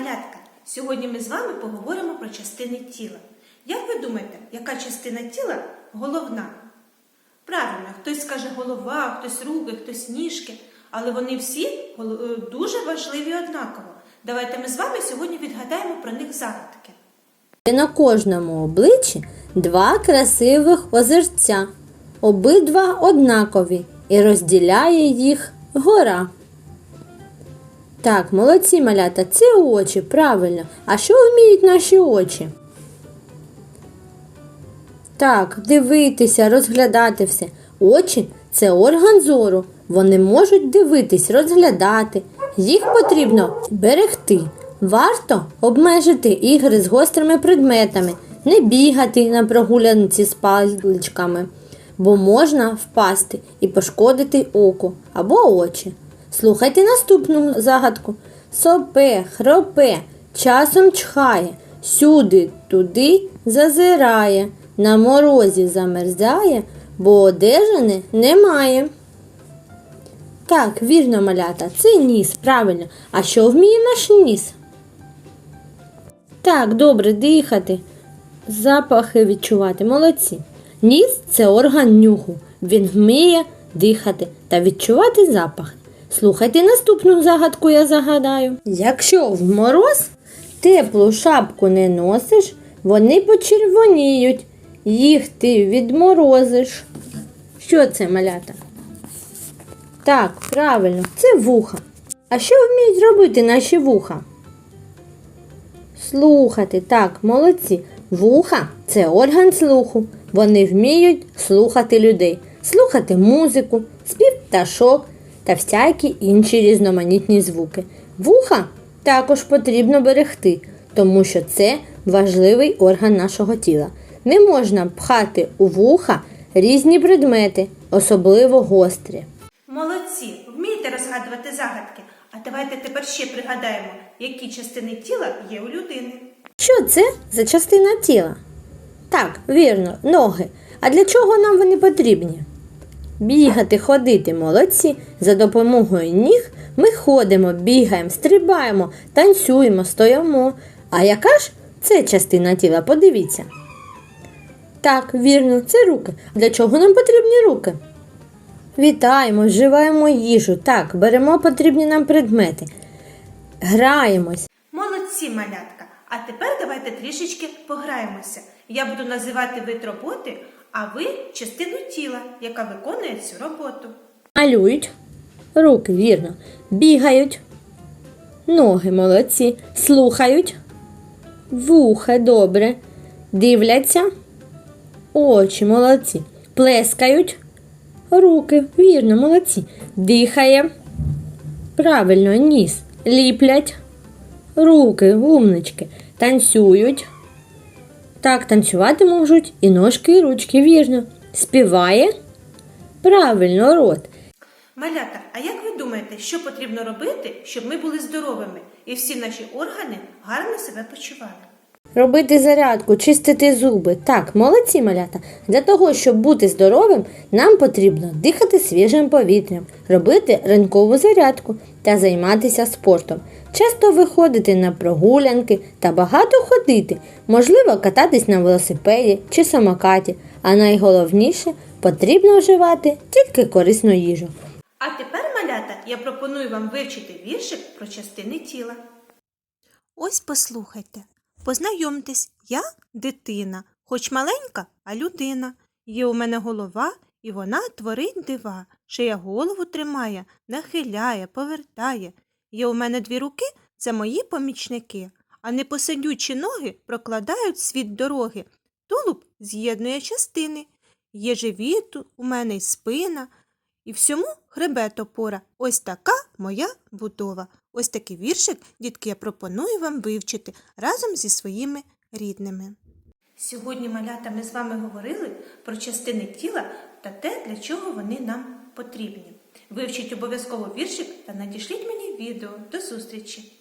малятка! Сьогодні ми з вами поговоримо про частини тіла. Як ви думаєте, яка частина тіла головна? Правильно, хтось скаже голова, хтось руки, хтось ніжки, але вони всі е, дуже важливі однаково. Давайте ми з вами сьогодні відгадаємо про них загадки. На кожному обличчі два красивих озерця, обидва однакові, і розділяє їх гора. Так, молодці малята, це очі, правильно. А що вміють наші очі? Так, дивитися, розглядати все. Очі це орган зору. Вони можуть дивитись, розглядати. Їх потрібно берегти. Варто обмежити ігри з гострими предметами, не бігати на прогулянці з паличками, бо можна впасти і пошкодити око або очі. Слухайте наступну загадку. Сопе, хропе, часом чхає, сюди, туди зазирає, на морозі замерзає, бо одежини немає. Так, вірно, малята, це ніс, правильно. А що вміє наш ніс? Так, добре, дихати, запахи відчувати. Молодці. Ніс це орган нюху. Він вміє дихати та відчувати запах. Слухайте наступну загадку, я загадаю. Якщо в мороз теплу шапку не носиш, вони почервоніють. Їх ти відморозиш. Що це, малята? Так, правильно, це вуха. А що вміють робити наші вуха? Слухати, так, молодці. Вуха це орган слуху. Вони вміють слухати людей, слухати музику, спів пташок та всякі інші різноманітні звуки. Вуха також потрібно берегти, тому що це важливий орган нашого тіла. Не можна пхати у вуха різні предмети, особливо гострі. Молодці, вмієте розгадувати загадки. А давайте тепер ще пригадаємо, які частини тіла є у людини. Що це за частина тіла? Так, вірно, ноги. А для чого нам вони потрібні? Бігати, ходити, молодці. За допомогою ніг ми ходимо, бігаємо, стрибаємо, танцюємо, стоїмо. А яка ж це частина тіла? Подивіться. Так, вірно, це руки. Для чого нам потрібні руки? Вітаємо, вживаємо їжу. Так, беремо потрібні нам предмети. Граємось. Молодці, малятка. А тепер давайте трішечки пограємося. Я буду називати вид роботи, а ви частину тіла, яка виконує цю роботу. Малюють. Руки, вірно. Бігають. Ноги молодці. Слухають. Вуха добре. Дивляться. Очі молодці. Плескають. Руки, вірно, молодці. Дихає. Правильно, ніс. Ліплять. Руки, умнички. Танцюють. Так, танцювати можуть і ножки, і ручки, вірно. Співає. Правильно, рот. Малята, а як ви думаєте, що потрібно робити, щоб ми були здоровими і всі наші органи гарно себе почували? Робити зарядку, чистити зуби. Так, молодці малята. Для того, щоб бути здоровим, нам потрібно дихати свіжим повітрям, робити ранкову зарядку та займатися спортом. Часто виходити на прогулянки та багато ходити, можливо, кататись на велосипеді чи самокаті. А найголовніше потрібно вживати тільки корисну їжу. А тепер, малята, я пропоную вам вивчити віршик про частини тіла. Ось послухайте. Познайомтесь, я дитина, хоч маленька, а людина. Є у мене голова, і вона творить дива, шия голову тримає, нахиляє, повертає. Є у мене дві руки, це мої помічники, а непосидючі ноги прокладають світ дороги. Тулуб з'єднує частини. Є живіт у мене й спина, і всьому хребет опора. Ось така моя будова. Ось такий віршик, дітки, я пропоную вам вивчити разом зі своїми рідними. Сьогодні, малята, ми з вами говорили про частини тіла та те, для чого вони нам потрібні. Вивчіть обов'язково віршик та надішліть мені відео. До зустрічі!